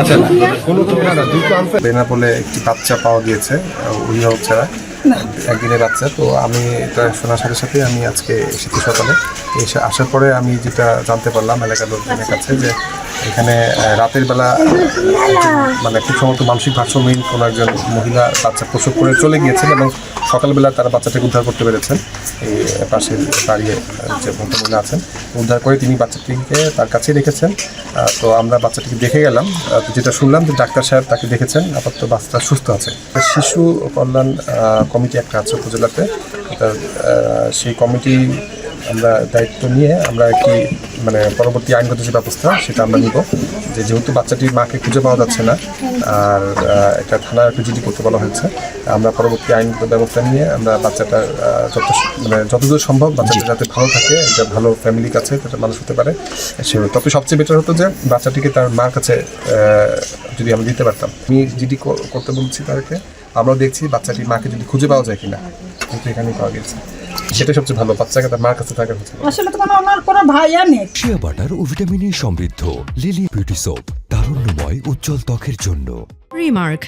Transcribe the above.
আচ্ছা বেনাপোলে একটি বাচ্চা পাওয়া গিয়েছে অভিভাবক ছাড়া একদিনের বাচ্চা। তো আমি এটা শোনার সাথে সাথে আমি আজকে এসেছি সকালে। এসে আসার পরে আমি যেটা জানতে পারলাম এলাকার লোকজনের কাছে যে এখানে রাতের বেলা মানে খুব সম্ভবত মানসিক ভারসাম্যহীন কোনো একজন মহিলা বাচ্চা প্রসব করে চলে গিয়েছেন এবং সকালবেলা তারা বাচ্চাটাকে উদ্ধার করতে পেরেছেন। এই পাশের দাঁড়িয়ে যে ভদ্রমহিলা আছেন, উদ্ধার করে তিনি বাচ্চাটিকে তার কাছেই রেখেছেন। তো আমরা বাচ্চাটিকে দেখে গেলাম তো যেটা শুনলাম যে ডাক্তার সাহেব তাকে দেখেছেন, আপাতত বাচ্চাটা সুস্থ আছে। শিশু কল্যাণ কমিটি একটা আছে উপজেলাতে। সেই কমিটি আমরা দায়িত্ব নিয়ে আমরা একটি মানে পরবর্তী আইনগত যে ব্যবস্থা সেটা আমরা নিব। যে যেহেতু বাচ্চাটির মাকে খুঁজে পাওয়া যাচ্ছে না আর এটা থানায় একটা জিডি করতে বলা হয়েছে আমরা পরবর্তী আইনগত ব্যবস্থা নিয়ে আমরা বাচ্চাটা যত মানে যতদূর সম্ভব বাচ্চাটা যাতে ভালো থাকে এটা ভালো ফ্যামিলির কাছে যাতে মানুষ হতে পারে সে তবে সবচেয়ে বেটার হতো যে বাচ্চাটিকে তার মার কাছে যদি আমরা দিতে পারতাম। আমি জিডি করতে বলছি তাদেরকে আমরাও দেখছি বাচ্চাটির মাকে যদি খুঁজে পাওয়া যায় কিনা কিন্তু এখানেই পাওয়া গেছে। সেটাই সবচেয়ে ভালো বাচ্চাকে তার মার কাছে থাকার কথা। আসলে তো কোনো ওনার কোনো ভাইয়া নেই। শিয়া বাটার ও ভিটামিনে সমৃদ্ধ লিলি বিউটি সোপ তারুণ্যময় উজ্জ্বল ত্বকের জন্য। রিমার্ক